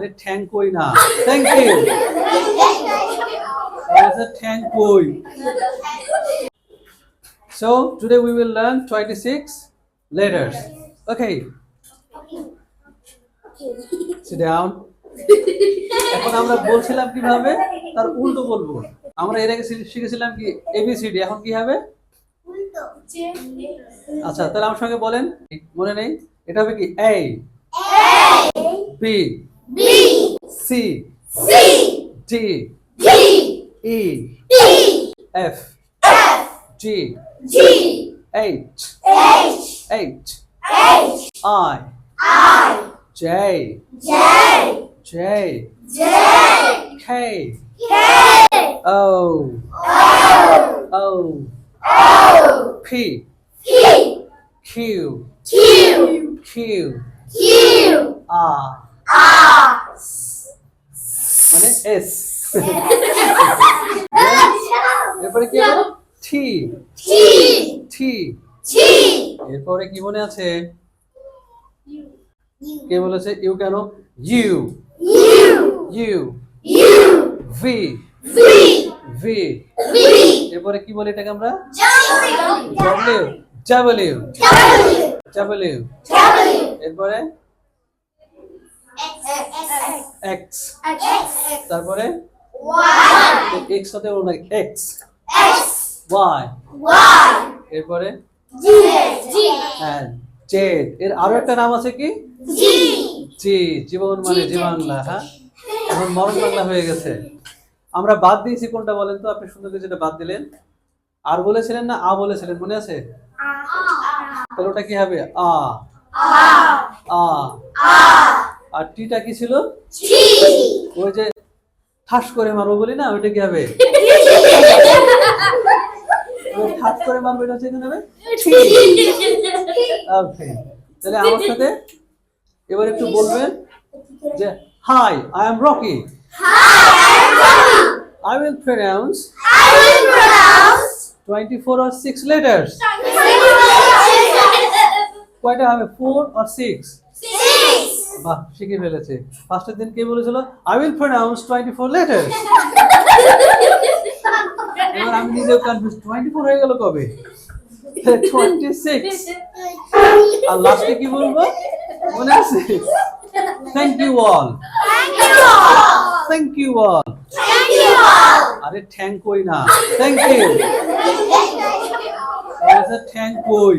আরে ঠ্যাং কই না? থ্যাংক ইউ ঠ্যাং কই? So today we will learn 26 letters. Okay, sit down. এখন আমরা বলছিলাম কীভাবে? তার উল্টো বলব। আমরা এর আগে শিখেছিলাম কি? এবিসিডি এখন কি হবে? আচ্ছা তাহলে আমার সঙ্গে বলেন। মনে নেই? এটা হবে কি? A B B. C. C. D. D E. E. F. F. G. G. H. H. H. H. I. I. J. J. J. J. K. K. O. O. O. O P P. Q. Q. Q. Q. R. মানে S এরপরে কি হবে টি টি এরপরে কি মনে আছে? কে বলেছে? You কেন? ইউ। ইউ। ভি ভি এরপরে কি বলি এটাকে আমরা? ডব্লিউ ডাব্লিউ ডাব্লিউ এরপরে? এক্স তারপরে এক্স সাথে বলব এক্স ওয়াই এরপরে? হ্যাঁ জেড এর আরও একটা নাম আছে কি? জি জীবন মানে জি বাংলা হ্যাঁ? এখন মরণ বাংলা হয়ে গেছে। আমরা বাদ দিয়েছি কোনটা বলেন তো? আপনি সুন্দর করে যেটা বাদ দিলেন। আর বলেছিলেন না আ বলেছিলেন মনে আছে? তাহলে ওটা কি হবে? আ। আ। আর টিটা কি ছিল? ওই যে ঠাস করে মারবো বলি না ওইটা কি হবে? ঠাস করে মারবো এটা হচ্ছে হবে ওকে তাহলে আমার সাথে এবার একটু বলবেন যে hi I am Rocky I will pronounce 24 or 6 letters. কয়টা হবে? 4 or 6? বাহ শিখে ফেলেছে। ফার্স্টের দিন কে বলেছিল? আই উইল প্রনাউন্স 24 লেটার্স এবার আমি নিজেও কনফিউজ 24 হয়ে গেল কবে? 26 আর লাস্টে কি বলব? মনে আছে? Thank you all thank you all আরে ঠ্যাং কই না? থ্যাংক ইউ ঠ্যাং কই?